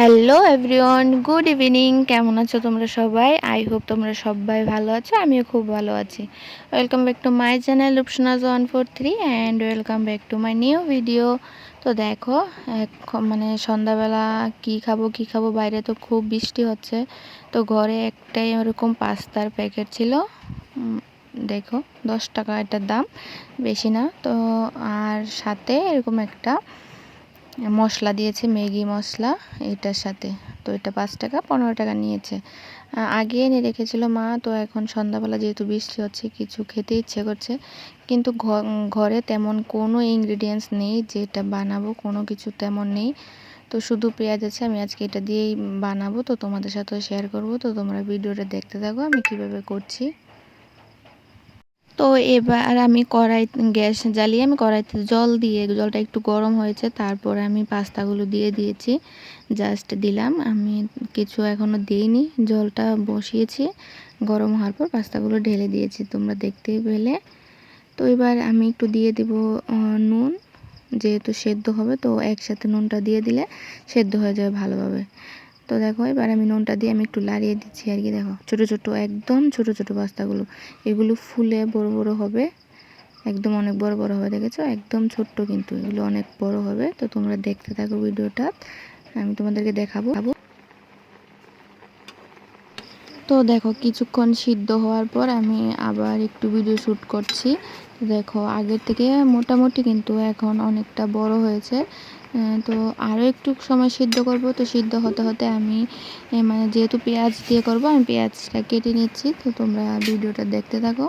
Hello everyone good evening কেমন আছো তোমরা সবাই? আই হোপ তোমরা সবাই ভালো আছো। আমিও খুব ভালো আছি। Welcome back to my channel রূপসোনাজ one four three and welcome back to my new video তো দেখো মানে সন্ধ্যাবেলা কি খাব কি খাব, বাইরে তো খুব বৃষ্টি হচ্ছে। তো ঘরে একটাই ওরকম পাস্তার প্যাকেট ছিল। দেখো, দশ টাকা এটার দাম। বেশি না। তো, আর সাথে এরকম একটা মশলা দিয়েছে, ম্যাগি মশলা, এটার সাথে। তো এটা পাঁচ টাকা, পনেরো টাকা নিয়েছে। আগে এনে রেখেছিল মা, তো এখন সন্ধ্যাবেলা যেহেতু বৃষ্টি হচ্ছে, কিছু খেতে ইচ্ছে করছে। কিন্তু ঘরে তেমন কোনো ইনগ্রিডিয়েন্টস নেই, যেটা বানাবো, কোনো কিছু তেমন নেই। তো শুধু পেঁয়াজ আছে, আমি আজকে এটা দিয়েই বানাবো। তো তোমাদের সাথেও শেয়ার করব। তো তোমরা ভিডিওটা দেখতে থাকো, আমি কীভাবে করছি। তো এবার আমি কড়াই গ্যাস জ্বালিয়ে আমি কড়াইতে জল দিয়ে, জলটা একটু গরম হয়েছে, তারপর আমি পাস্তাগুলো দিয়ে দিয়েছি। জাস্ট দিলাম, আমি কিছু এখনও দিইনি, জলটা বসিয়েছি। গরম হওয়ার পর পাস্তাগুলো ঢেলে দিয়েছি, তোমরা দেখতেই পেলে। তো এবার আমি একটু দিয়ে দিব নুন, যেহেতু সেদ্ধ হবে, তো একসাথে নুনটা দিয়ে দিলে সেদ্ধ হয়ে যাবে ভালোভাবে। তো দেখো, এবার আমি নুনটা দিয়ে আমি একটু লাড়িয়ে দিচ্ছি আর কি, দেখো। ছোট ছোট, একদম ছোট ছোট বাস্তাগুলো। এগুলো ফুলে বড় বড় হবে, একদম অনেক বড় বড় হবে, দেখেছ? একদম ছোট্ট কিন্তু, এগুলো অনেক বড় হবে। তো তোমরা দেখতে থাকো ভিডিওটা, আমি তোমাদেরকে দেখাবো। তো দেখো কিছুক্ষণ সিদ্ধ হওয়ার পর আমি আবার একটু ভিডিও শ্যুট করছি। দেখো আগের থেকে মোটামুটি কিন্তু এখন অনেকটা বড় হয়েছে। তো আরও একটু সময় সিদ্ধ করব। তো সিদ্ধ হতে হতে আমি মানে যেহেতু পেঁয়াজ দিয়ে করব, আমি পেঁয়াজটা কেটে নিচ্ছি। তো তোমরা ভিডিওটা দেখতে থাকো।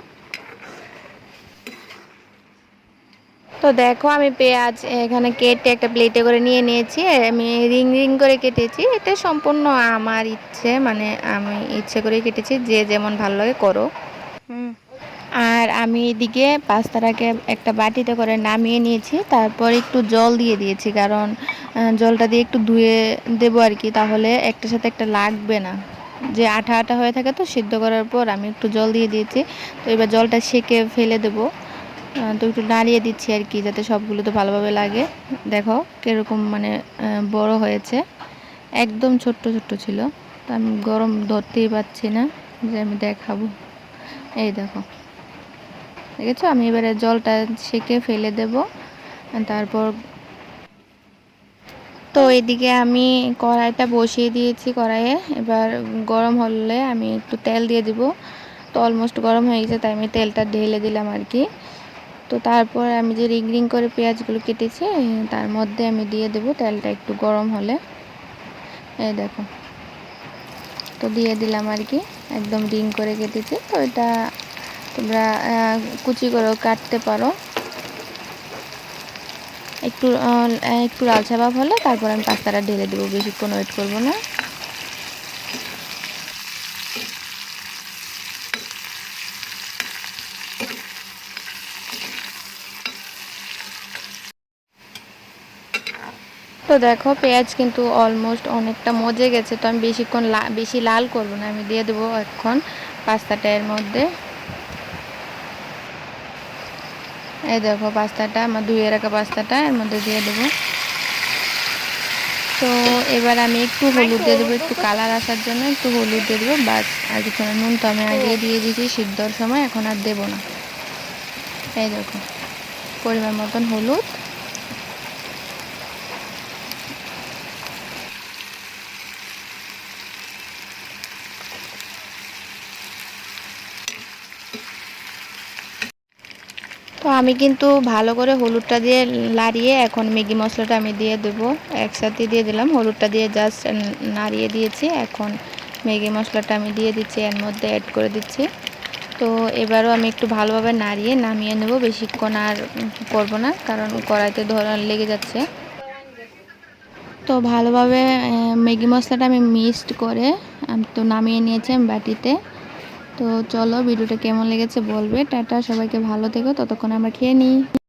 তো দেখো আমি পেঁয়াজ এখানে কেটে একটা প্লেটে করে নিয়ে নিয়েছি। আমি রিং রিং করে কেটেছি। এটা সম্পূর্ণ আমার ইচ্ছে মানে আমি ইচ্ছে করে কেটেছি। যে যেমন ভালো লাগে করো। আর আমি এদিকে পাস্তাটাকে একটা বাটিতে করে নামিয়ে নিয়েছি। তারপর একটু জল দিয়ে দিয়েছি কারণ জলটা দিয়ে একটু ধুয়ে দেবো আর কি তাহলে একটার সাথে একটা লাগবে না। যে আঠা আঠা হয়ে থাকে তো সিদ্ধ করার পর আমি একটু জল দিয়ে দিয়েছি। তো এবার জলটা সেকে ফেলে দেবো। তো একটু নাড়িয়ে দিচ্ছি আর কি, যাতে সবগুলো তো ভালোভাবে লাগে। দেখো কীরকম মানে বড় হয়েছে। একদম ছোট্ট ছোট্ট ছিল। তো আমি গরম ধরতেই পারছি না, যে আমি দেখাবো। এই দেখো। দেখেছ? আমি এবারে জলটা সেকে ফেলে দেব। তারপর তো এদিকে আমি কড়াইটা বসিয়ে দিয়েছি কড়াইয়ে। এবার গরম হলে আমি একটু তেল দিয়ে দিব। তো অলমোস্ট গরম হয়ে গেছে, তাই আমি তেলটা ঢেলে দিলাম আর কি। তো তারপর আমি যে রিং রিং করে পেঁয়াজগুলো কেটেছি, তার মধ্যে আমি দিয়ে দেব তেলটা একটু গরম হলে। এই দেখো। তো দিয়ে দিলাম আর কি, একদম রিং করে কেটেছি। তো এটা তোমরা কুচি করেও কাটতে পারো। একটু একটু লালচা ভাব হলে তারপর আমি পাস্তাটা ঢেলে দেবো, বেশিক্ষণ ওয়েট করব না। তো দেখো পেঁয়াজ কিন্তু অলমোস্ট অনেকটা মজে গেছে, তো আমি বেশিক্ষণ বেশি লাল করব না, আমি দিয়ে দেবো এখন পাস্তাটা এর মধ্যে। এই দেখো পাস্তাটা, আমার ধুয়ে রাখা পাস্তাটা এর মধ্যে দিয়ে দেবো। তো এবার আমি একটু হলুদ দিয়ে দেবো, একটু কালার আসার জন্য একটু হলুদ দিয়ে দেবো, বাস আর কিছু না নুন তো আমি আগে দিয়ে দিয়েছি, সিদ্ধর সময়, এখন আর দেবো না। এই দেখো, পরিমাণ মতন হলুদ। তো আমি কিন্তু ভালো করে হলুদটা দিয়ে লাড়িয়ে এখন ম্যাগি মশলাটা আমি দিয়ে দেবো। একসাথে দিয়ে দিলাম, হলুদটা দিয়ে জাস্ট নাড়িয়ে দিয়েছি। এখন ম্যাগি মশলাটা আমি দিয়ে দিচ্ছি, এর মধ্যে অ্যাড করে দিচ্ছি। তো এবারও আমি একটু ভালোভাবে নাড়িয়ে নামিয়ে নেব, বেশিক্ষণ আর করব না, কারণ কড়াইতে ধরা লেগে যাচ্ছে। তো ভালোভাবে ম্যাগি মশলাটা আমি মিক্সড করে তো নামিয়ে নিয়েছি আমি বাটিতে। তো চলো ভিডিওটা কেমন লেগেছে বলবে। টাটা সবাইকে ভালো থেকো ততক্ষণ আমরা খেয়ে নিই।